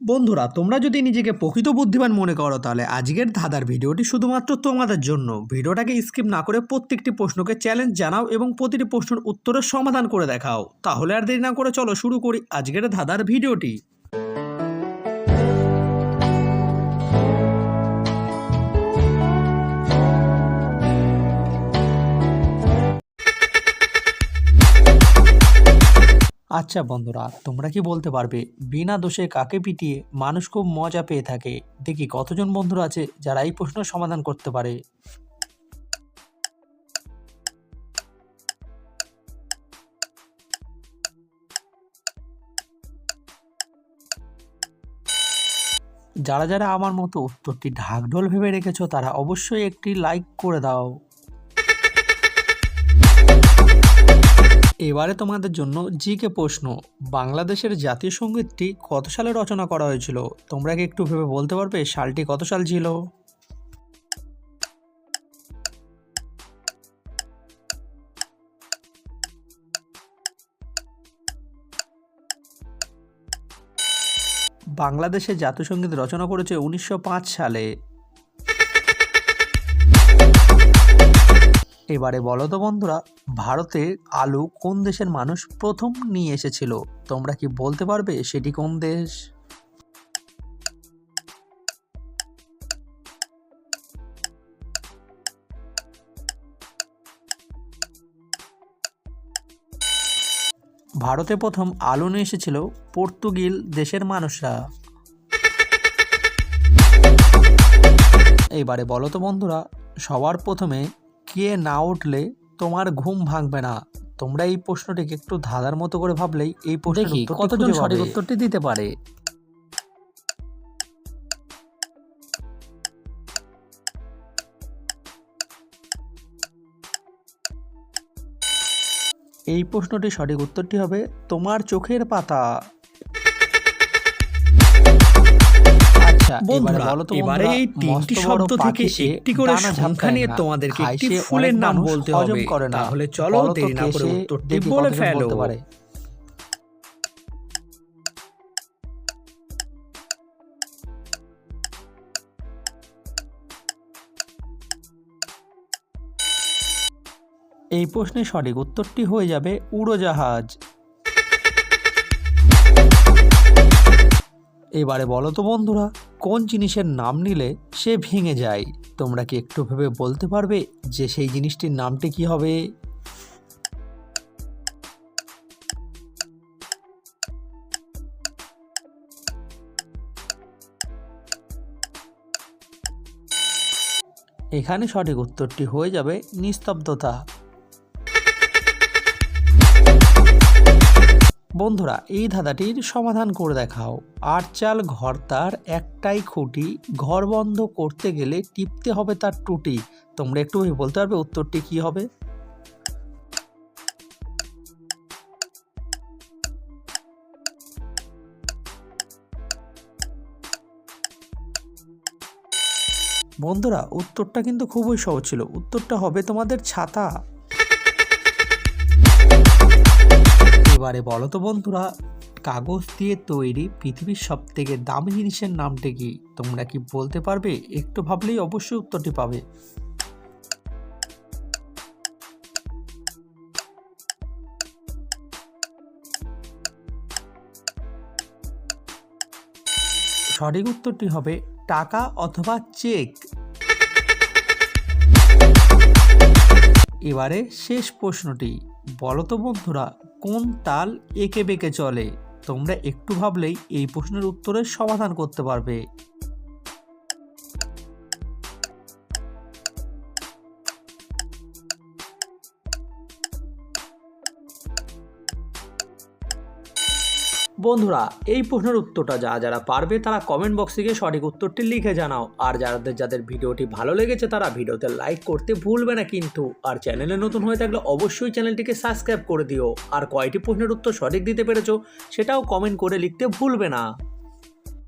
বন্ধুরা, তোমরা যদি নিজেকে প্রকৃত বুদ্ধিমান মনে করো, তাহলে আজকের ধাঁধার ভিডিওটি শুধুমাত্র তোমাদের জন্য। ভিডিওটাকে স্কিপ না করে প্রত্যেকটি প্রশ্নকে চ্যালেঞ্জ জানাও এবং প্রতিটি প্রশ্নের উত্তরের সমাধান করে দেখাও। তাহলে আর দেরি না করে চলো শুরু করি আজকের ধাঁধার ভিডিওটি। আচ্ছা বন্ধুরা, তোমরা কি বলতে পারবে, বিনা দোষে কাকে পিটিয়ে মানুষ খুব মজা পেয়ে থাকে? দেখি কতজন বন্ধুরা আছে যারা এই প্রশ্ন সমাধান করতে পারে। যারা যারা আমার মতো উত্তরটি ঢাকঢোল ভেবে রেখেছো, তারা অবশ্যই একটি লাইক করে দাও। এবারে তোমাদের জন্য জিকে প্রশ্ন, বাংলাদেশের জাতীয় সঙ্গীতটি কত সালে রচনা করা হয়েছিল? তোমরা কি একটু ভেবে বলতে পারবে সালটি কত সাল ছিল? বাংলাদেশের জাতীয় সংগীত রচনা করেছে উনিশশো পাঁচ সালে। এবারে বলো তো বন্ধুরা, ভারতে আলু কোন দেশের মানুষ প্রথম নিয়ে এসেছিল? তোমরা কি বলতে পারবে সেটি কোন দেশ? ভারতে প্রথম আলু নিয়ে এসেছিল পর্তুগিল দেশের মানুষরা। এবারে বলো তো বন্ধুরা, সবার প্রথমে কে না উঠলে তোমার ঘুম ভাঙবে না? তোমরা এই প্রশ্নটিকে একটু ধাঁধার মতো করে ভাবলেই এই প্রশ্নের কতজন সঠিক উত্তরটি দিতে পারে? এই প্রশ্নটির সঠিক উত্তরটি হবে তোমার চোখের পাতা। আচ্ছা বন্ধুরা, এবারে এই তিনটি শব্দ থেকে একটি করে সংখ্যা নিয়ে তোমাদেরকে একটি ফুলের নাম বলতে হবে। তাহলে চলো দেরি না করে উত্তরটি বলে ফেলো। এই প্রশ্নের সঠিক উত্তরটি হয়ে যাবে উড়োজাহাজ এবারে বলো তো বন্ধুরা কোন জিনিসের নাম নিলে সে ভেঙে যায়? তোমরা কি একটু ভেবে বলতে পারবে যে সেই জিনিসটির নামটি কি হবে? এখানে সঠিক উত্তরটি হয়ে যাবে নিস্তব্ধতা। বন্ধুরা, এই ধাঁধাটির সমাধান করে দেখাও। আট চাল ঘর তার একটাই খুঁটি। ঘর বন্ধ করতে গেলে টিপতে হবে তার টুটি। তোমরা একটু বলতে পারবে উত্তরটি কি হবে? বন্ধুরা, উত্তরটা কিন্তু খুবই সহজ ছিল। উত্তরটা হবে তোমাদের ছাতা। এবারে বলো তো বন্ধুরা, কাগজ দিয়ে তৈরি পৃথিবীর সব থেকে দামি জিনিসের নামটি কি? তোমরা কি বলতে পারবে? একটু ভাবলেই অবশ্যই উত্তরটি পাবে। সঠিক উত্তরটি হবে টাকা অথবা চেক। এবারে শেষ প্রশ্নটি, বলো তো বন্ধুরা কোন তাল এঁকে বেঁকে চলে? তোমরা একটু ভাবলেই এই প্রশ্নের উত্তরের সমাধান করতে পারবে। বন্ধুরা, এই প্রশ্নের উত্তরটা যা যারা পারবে তারা কমেন্ট বক্সে গিয়ে সঠিক উত্তরটি লিখে জানাও। আর যাদের যাদের ভিডিওটি ভালো লেগেছে তারা ভিডিওতে লাইক করতে ভুলবে না কিন্তু। আর চ্যানেলে নতুন হয়ে থাকলে অবশ্যই চ্যানেলটিকে সাবস্ক্রাইব করে দিও। আর কয়টি প্রশ্নের উত্তর সঠিক দিতে পেরেছ সেটাও কমেন্ট করে লিখতে ভুলবে না।